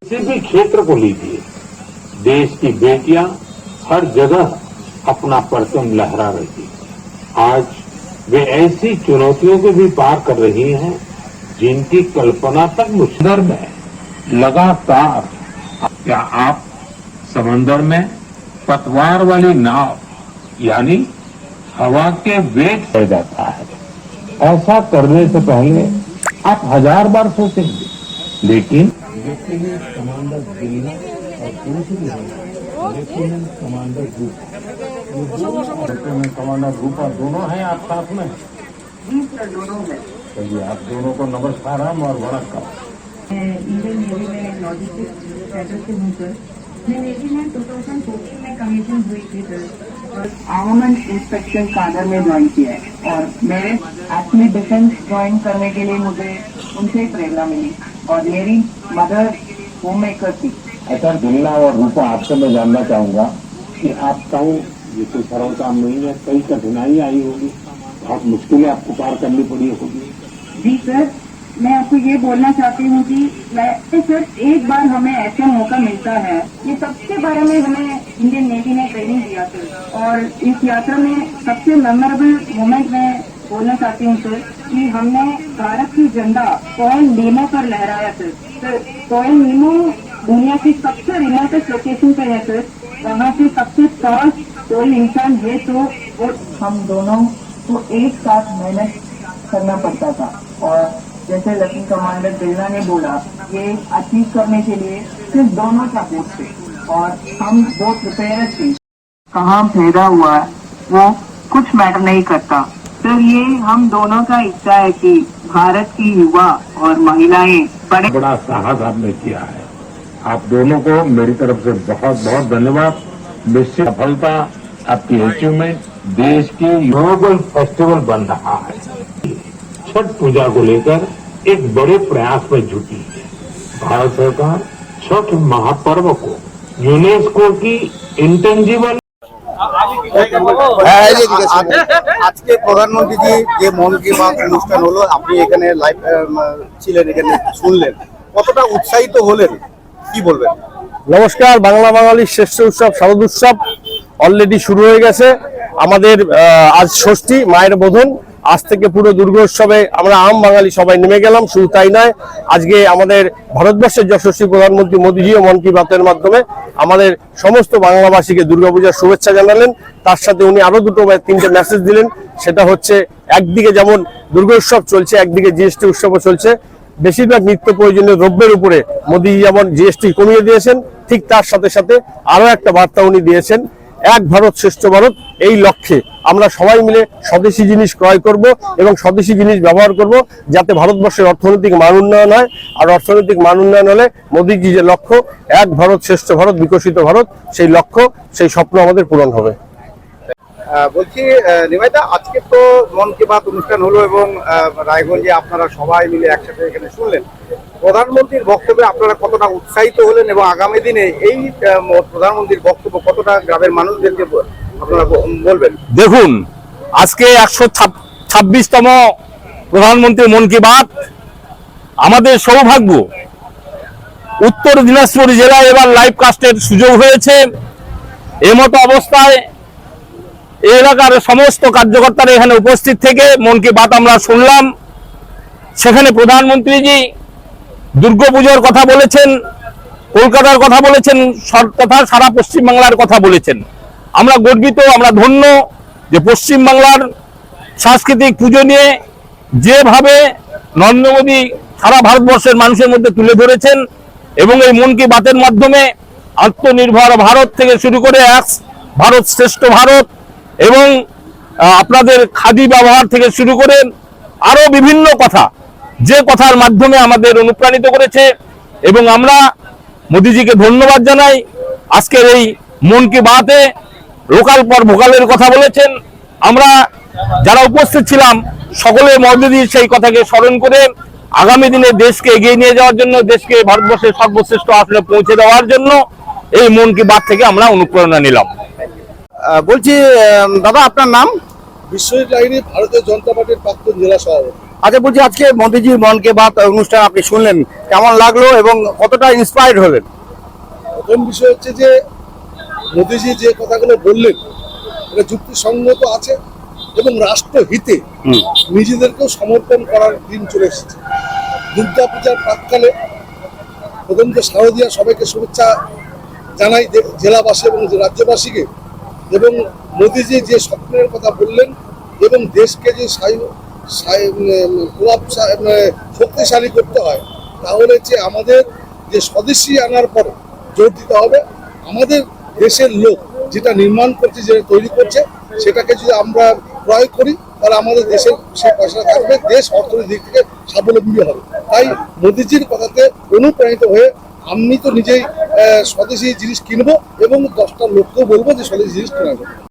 किसी भी क्षेत्र को लीजिए देश की बेटियाँ हर जगह अपना परचम लहरा रही। आज वे ऐसी चुनौतियों को भी पार कर रही हैं, जिनकी कल्पना तक मुश्किल में। लगातार, क्या आप समंदर में पतवार वाली नाव, यानी हवा के वेग से जाता है ऐसा करने से पहले आप हज़ार बार सोचेंगे लेकिन कमांडर है कमांडर कमांडर रूपा दोनों हैं आप साथ में दोनों है चलिए आप दोनों को नमस्कार और मैं में लॉजिस्टिक्स से हूँ सर मैं नेवी में 2014 में कमीशन हुई थी सर आर्मामेंट इंस्पेक्शन कादर में ज्वाइन किया है और मैं एक्चुअली डिफेंस ज्वाइन करने के लिए मुझे उनसे ही प्रेरणा मिली और मेरी मदर होम मेकर थी। अच्छा दिल्ला और रूपा आपसे मैं जानना चाहूँगा कि आपका ये कोई सरल काम नहीं है कई कठिनाई आई होगी बहुत मुश्किलें आपको पार करनी पड़ी होगी। जी सर मैं आपको ये बोलना चाहती हूँ कि वैसे सर एक बार हमें ऐसा मौका मिलता है। ये सबसे बारे में हमें इंडियन नेवी ने ट्रेनिंग दिया सर और इस यात्रा में सबसे मेमोरेबल मोमेंट मैं बोलना चाहती हूँ सर कि हमने भारत की झंडा कोयल नीमो पर लहराया सर सर कोयल नीमो दुनिया की सबसे रिमोटेस्ट लोकेशन पे है सर वहाँ से सबसे पास कोई इंसान है तो वो हम दोनों को एक साथ मेहनत करना पड़ता था। और जैसे लकी कमांडर बिल्ला ने बोला ये अचीव करने के लिए सिर्फ़ दोनों सपोर्ट थे और हम दो प्रिपेयर थे। कहाँ पैदा हुआ है, वो कुछ मैटर नहीं करता। सर ये हम दोनों का इच्छा है कि भारत की युवा और महिलाएँ बड़े बड़ा साहस आपने किया है। आप दोनों को मेरी तरफ़ से बहुत बहुत धन्यवाद। निश्चित सफलता आपकी अचीवमेंट देश की ग्लोबल फेस्टिवल बन रहा है। छठ पूजा को लेकर एक बड़े प्रयास में जुटी है भारत सरकार छठ महापर्व को यूनेस्को की इंटेंजिबल হ্যাঁ এই যে এদিকে আসুন। আজকে প্রধানমন্ত্রীজি যে মন কি বাত অনুষ্ঠান হলো আপনি এখানে লাইভ ছিলেন এখানে শুনলেন কতটা উৎসাহিত হলেন কি বলবেন নমস্কার বাংলা বাঙালির শ্রেষ্ঠ উৎসব শারদ উৎসব অলরেডি শুরু হয়ে গেছে আমাদের আহ, আজ ষষ্ঠী মায়ের বোধন আজ থেকে পুরো দুর্গোৎসবে আমরা আম বাঙালি সবাই নেমে গেলাম, শুধু তাই নয়, আজকে আমাদের ভারতবর্ষের যশস্বী প্রধানমন্ত্রী মোদীজিও মন কি বাতের মাধ্যমে আমাদের সমস্ত বাংলাভাষীকে দুর্গাপূজার শুভেচ্ছা জানালেন। তার সাথে উনি আরও দুটো বা তিনটে মেসেজ দিলেন। সেটা হচ্ছে, একদিকে যেমন দুর্গোৎসব চলছে, একদিকে জিএসটি উৎসবও চলছে। বেশিরভাগ নিত্য প্রয়োজনীয় দ্রব্যের উপরে মোদী যেমন জিএসটি কমিয়ে দিয়েছেন, ঠিক তার সাথে সাথে আরও একটা বার্তা উনি দিয়েছেন। এক ভারত শ্রেষ্ঠ ভারত, এই লক্ষ্যে আমরা সবাই মিলে স্বদেশি জিনিস ক্রয় করব এবং স্বদেশি জিনিস ব্যবহার করব যাতে ভারতবর্ষের অর্থনৈতিক মান উন্নয়ন হয়। আর অর্থনৈতিক মান উন্নয়ন হলে মোদীজি যে লক্ষ্য, এক ভারত শ্রেষ্ঠ ভারত, বিকশিত ভারত, সেই লক্ষ্য, সেই স্বপ্ন আমাদের পূরণ হবে। বলছি নিমাইদা আজকে তো মন কি বাত অনুষ্ঠান হলো এবং রায়গঞ্জে আপনারা সবাই মিলে একসাথে এখানে শুনলেন। প্রধানমন্ত্রীর বক্তব্যে আপনারা কতটা উৎসাহিত হলেন এবং আগামী দিনে এই প্রধানমন্ত্রীর বক্তব্য কতটা গ্রামের মানুষদেরকে আপনারা বলবেন? দেখুন, আজকে একশো ছাব্বিশতম প্রধানমন্ত্রী মন কি বাত। আমাদের সৌভাগ্য, উত্তর দিনাজপুর জেলায় এবার লাইভ কাস্টের সুযোগ হয়েছে। এমতো অবস্থায় এলাকার সমস্ত কার্যকর্তারা এখানে উপস্থিত থেকে মন কি বাত আমরা শুনলাম। সেখানে প্রধানমন্ত্রীজি দুর্গাপুজোর কথা বলেছেন, কলকাতার কথা বলেছেন তথা সারা পশ্চিমবাংলার কথা বলেছেন। আমরা গর্বিত, আমরা ধন্য যে পশ্চিমবাংলার সাংস্কৃতিক পুজো নিয়ে যেভাবে নরেন্দ্র মোদী সারা ভারতবর্ষের মানুষের মধ্যে তুলে ধরেছেন এবং এই মন কি বাতের মাধ্যমে আত্মনির্ভর ভারত থেকে শুরু করে এক ভারত শ্রেষ্ঠ ভারত এবং আপনাদের খাদি ব্যবহার থেকে শুরু করে আরও বিভিন্ন কথা, যে কথার মাধ্যমে আমাদের অনুপ্রাণিত করেছে। এবং আমরা মোদিজিকে ধন্যবাদ জানাই। আজকের এই মন কি বাতে লোকাল পর ভোকালের কথা বলেছেন। আমরা যারা উপস্থিত ছিলাম, সকলে মোদিজির সেই কথাকে স্মরণ করে আগামী দিনে দেশকে এগিয়ে নিয়ে যাওয়ার জন্য, দেশকে ভারতবর্ষের সর্বশ্রেষ্ঠ আসলে পৌঁছে দেওয়ার জন্য এই মন কি বাত থেকে আমরা অনুপ্রেরণা নিলাম। বলছি দাদা আপনার নাম? বিশ্বজিৎ লাহিনী ভারতীয় জনতা পার্টির প্রাক্তন জেলা সভাপতি। আচ্ছা বলছি আজকে মোদিজি মন কে বাত অনুষ্ঠান আপনি শুনলেন কেমন লাগল এবং কতটা ইন্সপায়ার্ড হলেন? প্রথম বিষয় হচ্ছে যে মোদিজি যে কথাগুলো বললেন এটা যুক্তিসঙ্গত আছে এবং রাষ্ট্রহিতে নিজেদেরকেও সমর্পণ করার দিন চলে এসেছে। দুর্গা পূজার প্রাককালে প্রথমত শারদীয়া সবাইকে শুভেচ্ছা জানাই যে- জেলাবাসী এবং রাজ্যবাসীকে। এবং মোদিজি যে স্বপ্নের কথা বললেন এবং দেশকে যে উম, প্রভাব শক্তিশালী করতে হয় তাহলে যে আমাদের যে স্বদেশী আনার পর জোর দিতে হবে আমাদের দেশের লোক যেটা নির্মাণ করছে যেটা তৈরি করছে সেটাকে যদি আমরা ক্রয় করি তাহলে আমাদের দেশের সে পয়সা থাকবে দেশ অর্থনৈতিক দিক থেকে স্বাবলম্বী হবে। তাই মোদিজির কথাতে অনুপ্রাণিত হয়ে আমি তো নিজেই স্বদেশি জিনিস কিনবো এবং দশটা লোককেও বলব যে স্বদেশি জিনিস কেনা